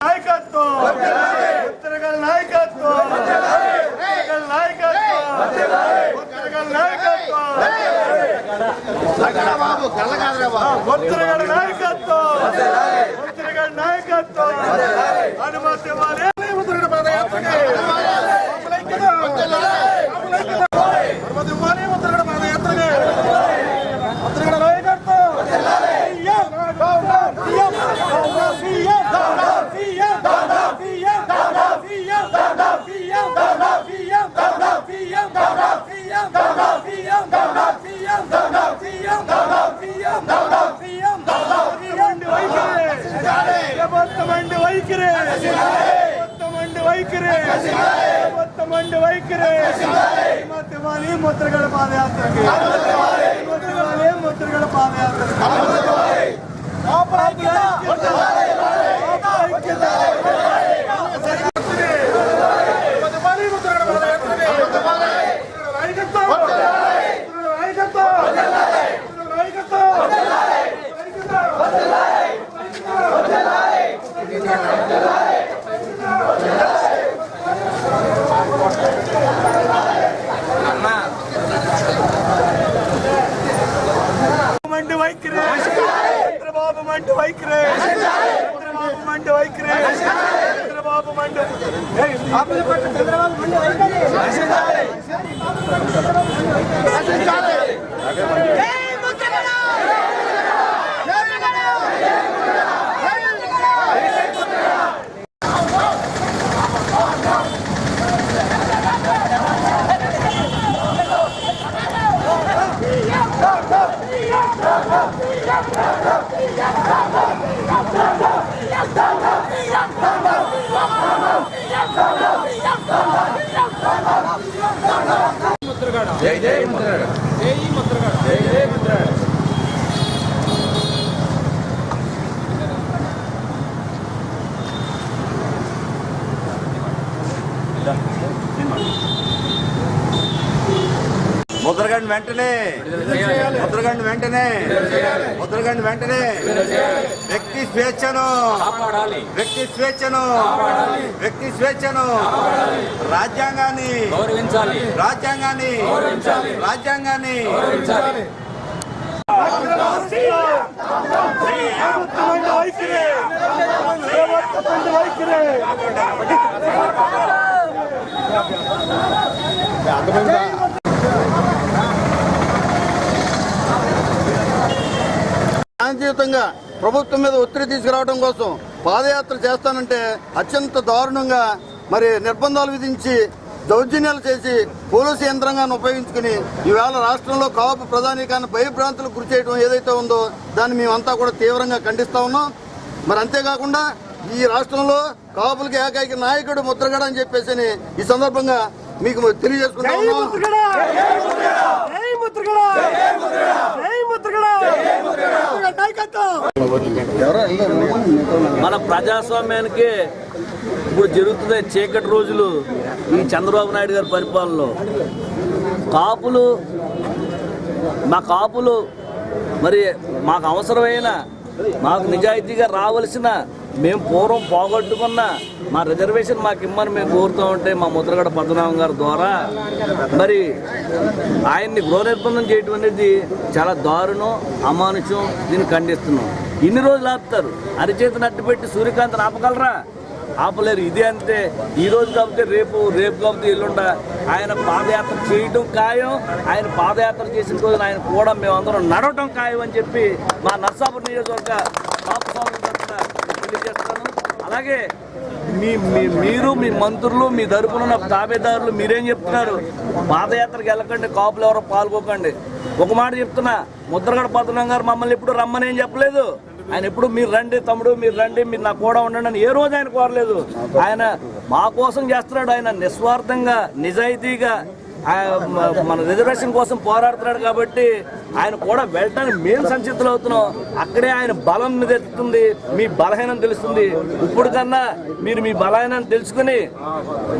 నాయకత్వం! ఉత్తరగల్ నాయకత్వం! ఉత్తరగల్ నాయకత్వం! ఉత్తరగల్ నాయకత్వం! బాబు కళ్ళ బాబు ఉత్తరగల్ నాయకత్వం ఉత్తరగల్ నాయకత్వం అనుమతి ఇవ్వాలి ఉత్తరగడ పాదయాత్రకి பத்தமண்டு வைக்கிறேன் பத்தமண்டு வைக்கிறேன் பத்தமண்டு வைக்கிறேன் आप ముద్రగండి. వెంటనే. ముద్రగండి వెంటనే. ముద్రగండి వెంటనే. వ్యక్తి స్వేచ్ఛను. వ్యక్తి స్వేచ్ఛను. వ్యక్తి స్వేచ్ఛను. రాజ్యాంగాన్ని. గౌరవించాలి. రాజ్యాంగాన్ని. రాజ్యాంగాన్ని. మండి శాంతియుతంగా ప్రభుత్వం మీద ఒత్తిడి తీసుకురావడం కోసం పాదయాత్ర చేస్తానంటే అత్యంత దారుణంగా మరి నిర్బంధాలు విధించి దౌర్జన్యాలు చేసి పోలీసు యంత్రాంగాన్ని ఉపయోగించుకుని ఈవేళ రాష్ట్రంలో కాపు ప్రధానికాన్ని భయభ్రాంతులకు గురి చేయడం ఏదైతే ఉందో దాన్ని మేమంతా కూడా తీవ్రంగా ఖండిస్తా ఉన్నాం. మరి అంతేకాకుండా ఈ రాష్ట్రంలో కాపులకి ఏకైక నాయకుడు ముద్రగడ అని చెప్పేసి ఈ సందర్భంగా మీకు మన ప్రజాస్వామ్యానికి ఇప్పుడు జరుగుతున్న చీకటి రోజులు ఈ చంద్రబాబు నాయుడు గారి పరిపాలనలో. కాపులు మా కాపులు మరి మాకు అవసరమైన మాకు నిజాయితీగా రావలసిన మేము పూర్వం పోగొట్టుకున్న మా రిజర్వేషన్ మాకు ఇమ్మని మేము కోరుతూ ఉంటే మా ముద్రగడ పద్మనాభం గారి ద్వారా మరి ఆయన్ని గృహ నిర్బంధం చేయటం అనేది చాలా దారుణం అమానుషం దీన్ని ఖండిస్తున్నాం. ఇన్ని రోజులు ఆపుతారు. అరిచేతిని అడ్డుపెట్టి సూర్యకాంత్ ఆపగలరా? ఆపలేరు. ఇదే అంతే. ఈ రోజు కాకపోతే రేపు రేపు కాకపోతే ఎల్లుండ ఆయన పాదయాత్ర చేయడం ఖాయం. ఆయన పాదయాత్ర చేసిన రోజున ఆయన కూడా మేమందరం నడవటం ఖాయం అని చెప్పి మా నర్సాపూర్ నియోజకవర్గ తెలియజేస్తాను. అలాగే మీ మీ- మీరు మీ మంత్రులు మీ తరపున నా తాబేదారులు మీరేం చెప్తున్నారు? పాదయాత్రకు వెళ్ళకండి కాపులు ఎవరో పాల్గొకండి. ఒక మాట చెప్తున్నా ముద్రగడ పద్మనాభం గారు మమ్మల్ని ఎప్పుడు రమ్మని ఏం చెప్పలేదు. ఆయన ఎప్పుడు మీరు రండి తమ్ముడు మీరు రండి మీరు నాకు కూడా ఉండండి అని ఏ రోజు ఆయన కోరలేదు ఆయన మా కోసం చేస్తున్నాడు ఆయన నిస్వార్థంగా నిజాయితీగా మన రిజర్వేషన్ కోసం పోరాడుతున్నాడు కాబట్టి ఆయన కూడా వెళ్ళటానికి మేము సంచితులు అవుతున్నాం. అక్కడే ఆయన బలం మీద ఎత్తుతుంది మీ బలహీనం తెలుస్తుంది. ఇప్పుడు కన్నా మీరు మీ బలహీనం తెలుసుకుని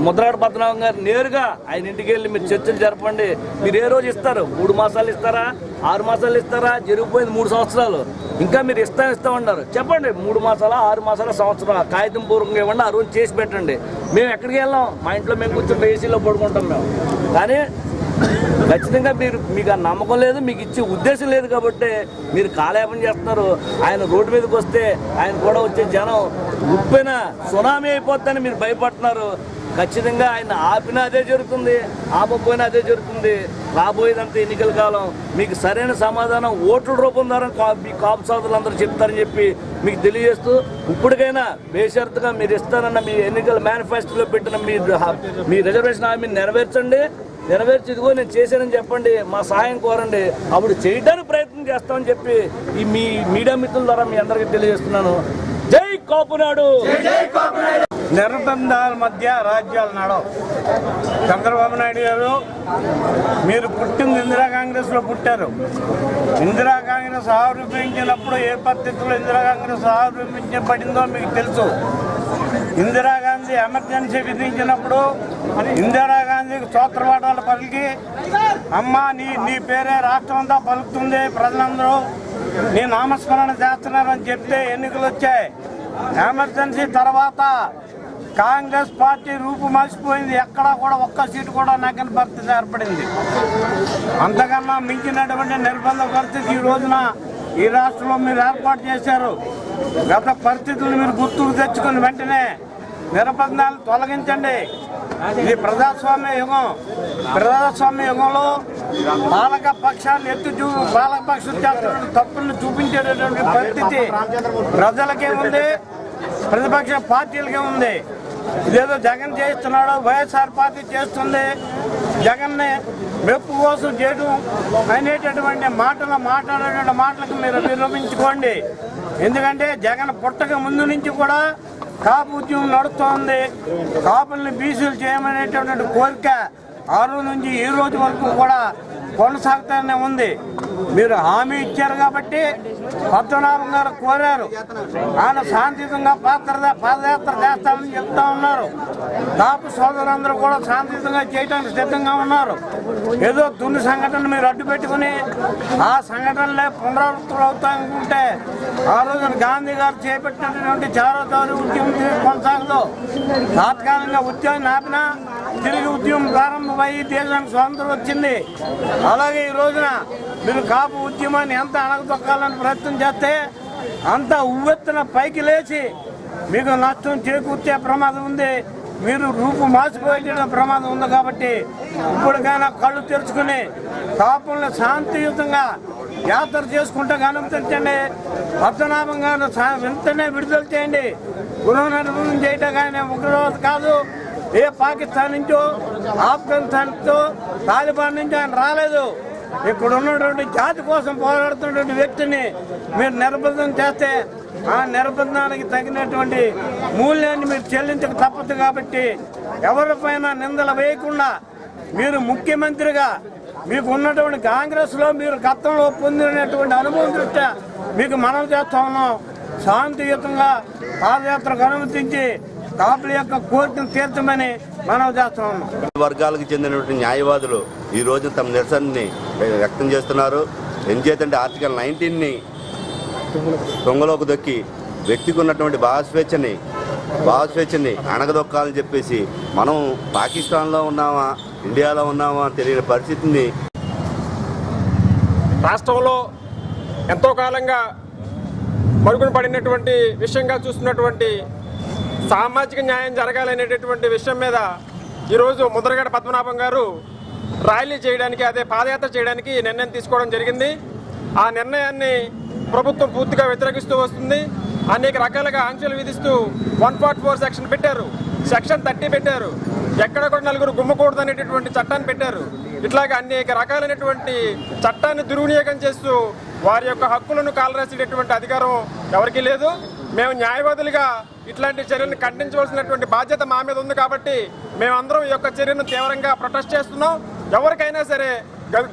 ముద్రాడ పద్మనాభం గారు నేరుగా ఆయన ఇంటికి వెళ్ళి మీరు చర్చలు జరపండి. మీరు ఏ రోజు ఇస్తారు? మూడు మాసాలు ఇస్తారా? ఆరు మాసాలు ఇస్తారా? జరిగిపోయింది మూడు సంవత్సరాలు. ఇంకా మీరు ఇస్తా ఇస్తా ఉన్నారు చెప్పండి మూడు మాసాల ఆరు మాసాల సంవత్సరం? కాగితం పూర్వకంగా ఇవ్వండి ఆ రోజు చేసి పెట్టండి. మేము ఎక్కడికి వెళ్ళాం? మా ఇంట్లో మేము కూర్చుంటే ఏసీలో పడుకుంటాం మేము. కానీ ఖచ్చితంగా మీరు మీకు ఆ నమ్మకం లేదు మీకు ఇచ్చే ఉద్దేశం లేదు కాబట్టి మీరు కాలేపం చేస్తున్నారు. ఆయన రోడ్డు మీదకి వస్తే ఆయన కూడా వచ్చే జనం ఉప్పిన సునామీ అయిపోద్దని మీరు భయపడుతున్నారు. ఖచ్చితంగా ఆయన ఆపినా అదే జరుగుతుంది ఆపపోయినా అదే జరుగుతుంది. రాబోయేదంతా ఎన్నికల కాలం మీకు సరైన సమాధానం ఓట్ల రూపం ద్వారా మీ కాపు సోదరులందరూ చెప్తారని చెప్పి మీకు తెలియజేస్తూ ఇప్పటికైనా బేషరతుగా మీరు ఇస్తారన్న మీ ఎన్నికల మేనిఫెస్టోలో పెట్టిన మీ మీ రిజర్వేషన్ హామీని నెరవేర్చండి. నెరవేర్చి ఇదిగో నేను చేశానని చెప్పండి మా సహాయం కోరండి. అప్పుడు చేయడానికి ప్రయత్నం చేస్తామని చెప్పి ఈ మీ మీడియా మిత్రుల ద్వారా మీ అందరికీ తెలియజేస్తున్నాను. జై కాపునాడు! నిర్బంధాల మధ్య రాజ్యాలు నడవు. చంద్రబాబు నాయుడు గారు మీరు పుట్టింది ఇందిరా కాంగ్రెస్లో పుట్టారు. ఇందిరా కాంగ్రెస్ ఆవిర్భవించినప్పుడు ఏ పద్ధతిలో ఇందిరా కాంగ్రెస్ ఆవిర్భవించబడిందో మీకు తెలుసు. ఇందిరాగాంధీ ఎమర్జెన్సీ విధించినప్పుడు ఇందిరాగాంధీకి సూత్రవాదాలు పలికి అమ్మ నీ నీ పేరే రాష్ట్రం అంతా పలుకుతుంది ప్రజలందరూ నీ నామస్మరణ చేస్తున్నారని చెప్తే ఎన్నికలు వచ్చాయి. ఎమర్జెన్సీ తర్వాత కాంగ్రెస్ పార్టీ రూపు మార్చిపోయింది. ఎక్కడా కూడా ఒక్క సీటు కూడా నగ్గని పరిస్థితి ఏర్పడింది అంతకన్నా మించినటువంటి నిర్బంధ పరిస్థితి ఈ రోజున ఈ రాష్ట్రంలో మీరు ఏర్పాటు చేశారు. గత పరిస్థితులు మీరు గుర్తుకు తెచ్చుకుని వెంటనే నిర్బంధాలు తొలగించండి. ఇది ప్రజాస్వామ్య యుగం ప్రజాస్వామ్య యుగంలో పాలక పక్షాలు ఎత్తు చూ పాలక పక్షం చేస్తున్న తప్పులను చూపించేటటువంటి పరిస్థితి ప్రజలకే ఉంది. ప్రతిపక్ష పార్టీలకే ఉంది. ఇదేదో జగన్ చేస్తున్నాడు వైఎస్ఆర్ పార్టీ చేస్తుంది. జగన్ని మెప్పు కోసం చేయడం అనేటటువంటి మాటలు మాట్లాడేటువంటి మాటలకు మీరు విరమించుకోండి. ఎందుకంటే జగన్ పుట్టక ముందు నుంచి కూడా కాపు ఉద్యమం నడుస్తోంది. కాపుల్ని బీసీలు చేయమనేటటువంటి కోరిక ఆ రోజు నుంచి ఈ రోజు వరకు కూడా కొనసాగుతూనే ఉంది. మీరు హామీ ఇచ్చారు కాబట్టి పద్మనాభం గారు కోరారు. ఆయన శాంతియుతంగా పాత్ర పాదయాత్ర చేస్తామని చెప్తా ఉన్నారు. కాపు సోదరులందరూ కూడా శాంతియుతంగా చేయడానికి సిద్ధంగా ఉన్నారు. ఏదో దున్ని సంఘటన మీరు అడ్డు పెట్టుకుని ఆ సంఘటనలే పునరావృతం అవుతాయనుకుంటే ఆ రోజున గాంధీ గారు చేపట్టినటువంటి చారో చౌరి ఉద్యమం కొనసాగదు. తాత్కాలికంగా ఉద్యోగం ఆపినా తిరిగి ఉద్యమం ప్రారంభమయ్యి దేశానికి స్వాతంత్రం వచ్చింది. అలాగే ఈ రోజున మీరు కాపు ఉద్యమాన్ని ఎంత అణగదొక్కాలని ప్రయత్నం చేస్తే అంత ఉవ్వెత్తున పైకి లేచి మీకు నష్టం చేకూర్చే ప్రమాదం ఉంది. మీరు రూపు మార్చిపోయే ప్రమాదం ఉంది కాబట్టి ఇప్పటికైనా కళ్ళు తెరుచుకుని కాపుల్ని శాంతియుతంగా యాత్ర చేసుకుంటే అనుమతించండి పద్మనాభం గారు సా- వెంటనే విడుదల చేయండి. గృహ నిర్బంధం చేయటం కానీ ఉగ్రవాద కాదు. ఏ పాకిస్తాన్ నుంచో ఆఫ్ఘనిస్తాన్ నుంచో తాలిబాన్ నుంచి ఆయన రాలేదు. ఇక్కడ ఉన్నటువంటి జాతి కోసం పోరాడుతున్నటువంటి వ్యక్తిని మీరు నిర్బంధం చేస్తే ఆ నిర్బంధానికి తగినటువంటి మూల్యాన్ని మీరు చెల్లించక తప్పదు కాబట్టి ఎవరిపైన నిందలు వేయకుండా మీరు ముఖ్యమంత్రిగా మీకు ఉన్నటువంటి కాంగ్రెస్లో మీరు గతంలో పొందినటువంటి అనుభవం దృష్ట్యా మీకు మనం చేస్తా ఉన్నాం. శాంతియుతంగా పాదయాత్రకు అనుమతించి కాపుల యొక్క కోరికను తీర్చమని మనం చేస్తా ఉన్నాం. వర్గాలకు చెందినటువంటి న్యాయవాదులు ఈ రోజు తమ నిరసనని వ్యక్తం చేస్తున్నారు. ఎంచేతంటే ఆర్టికల్ నైన్టీన్ని దొంగలోకి దొక్కి వ్యక్తికి ఉన్నటువంటి భావస్వేచ్ఛని భావస్వేచ్ఛని అణగదొక్కాలని చెప్పేసి మనం పాకిస్తాన్లో ఉన్నామా ఇండియాలో ఉన్నామా తెలియని పరిస్థితిని రాష్ట్రంలో ఎంతో కాలంగా మరుగున పడినటువంటి విషయంగా చూస్తున్నటువంటి సామాజిక న్యాయం జరగాలనేటటువంటి విషయం మీద ఈరోజు ముద్రగడ పద్మనాభం గారు ర్యాలీ చేయడానికి అదే పాదయాత్ర చేయడానికి నిర్ణయం తీసుకోవడం జరిగింది. ఆ నిర్ణయాన్ని ప్రభుత్వం పూర్తిగా వ్యతిరేకిస్తూ వస్తుంది. అనేక రకాలుగా ఆంక్షలు విధిస్తూ వన్ ఫార్టీ ఫోర్ సెక్షన్ పెట్టారు. సెక్షన్ థర్టీ పెట్టారు. ఎక్కడ కూడా నలుగురు గుమ్మకూడదు అనేటటువంటి చట్టాన్ని పెట్టారు. ఇట్లాగే అనేక రకాలైనటువంటి చట్టాన్ని దుర్వినియోగం చేస్తూ వారి యొక్క హక్కులను కాలరాసేటటువంటి అధికారం ఎవరికీ లేదు. మేము న్యాయవాదులుగా ఇట్లాంటి చర్యలను ఖండించవలసినటువంటి బాధ్యత మా మీద ఉంది కాబట్టి మేమందరం ఈ యొక్క చర్యను తీవ్రంగా ప్రొటెస్ట్ చేస్తున్నాం. ఎవరికైనా సరే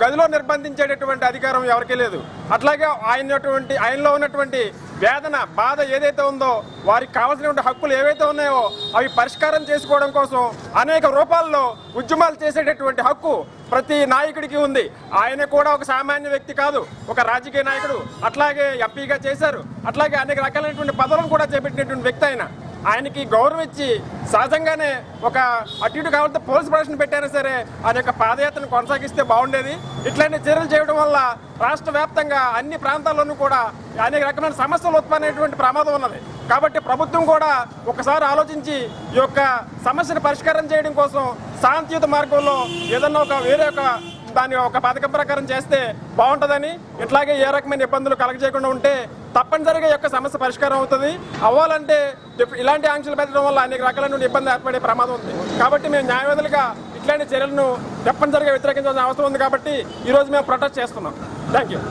గదిలో నిర్బంధించేటటువంటి అధికారం ఎవరికీ లేదు. అట్లాగే ఆయనటువంటి ఆయనలో ఉన్నటువంటి వేదన బాధ ఏదైతే ఉందో వారికి కావాల్సినటువంటి హక్కులు ఏవైతే ఉన్నాయో అవి పరిష్కారం చేసుకోవడం కోసం అనేక రూపాల్లో ఉద్యమాలు చేసేటటువంటి హక్కు ప్రతి నాయకుడికి ఉంది. ఆయన కూడా ఒక సామాన్య వ్యక్తి కాదు ఒక రాజకీయ నాయకుడు. అట్లాగే ఎంపీగా చేశారు. అట్లాగే అనేక రకాలైనటువంటి పదవులను కూడా చేపట్టినటువంటి వ్యక్తి ఆయన. ఆయనకి గౌరవం ఇచ్చి సహజంగానే ఒక అటు ఇటు కావాలంటే పోలీస్ ప్రొటెక్షన్ పెట్టారా సరే ఆయన యొక్క పాదయాత్రను కొనసాగిస్తే బాగుండేది. ఇట్లాంటి చర్యలు చేయడం వల్ల రాష్ట్ర వ్యాప్తంగా అన్ని ప్రాంతాల్లోనూ కూడా అనేక రకమైన సమస్యలు ఉత్పన్నమైనటువంటి ప్రమాదం ఉన్నది. కాబట్టి ప్రభుత్వం కూడా ఒకసారి ఆలోచించి ఈ యొక్క సమస్యను పరిష్కారం చేయడం కోసం శాంతియుత మార్గంలో ఏదన్నా ఒక వేరే ఒక దాని ఒక పథకం ప్రకారం చేస్తే బాగుంటుందని ఇట్లాగే ఏ రకమైన ఇబ్బందులు కలగజేయకుండా ఉంటే తప్పనిసరిగా యొక్క సమస్య పరిష్కారం అవుతుంది. అవ్వాలంటే ఇలాంటి ఆంక్షలు పెట్టడం వల్ల అనేక రకాలైన ఇబ్బంది ఏర్పడే ప్రమాదం ఉంది. కాబట్టి మేము న్యాయవాదులుగా ఇట్లాంటి చర్యలను తప్పనిసరిగా వ్యతిరేకించాల్సిన అవసరం ఉంది కాబట్టి ఈరోజు మేము ప్రొటెస్ట్ చేస్తున్నాం. Thank you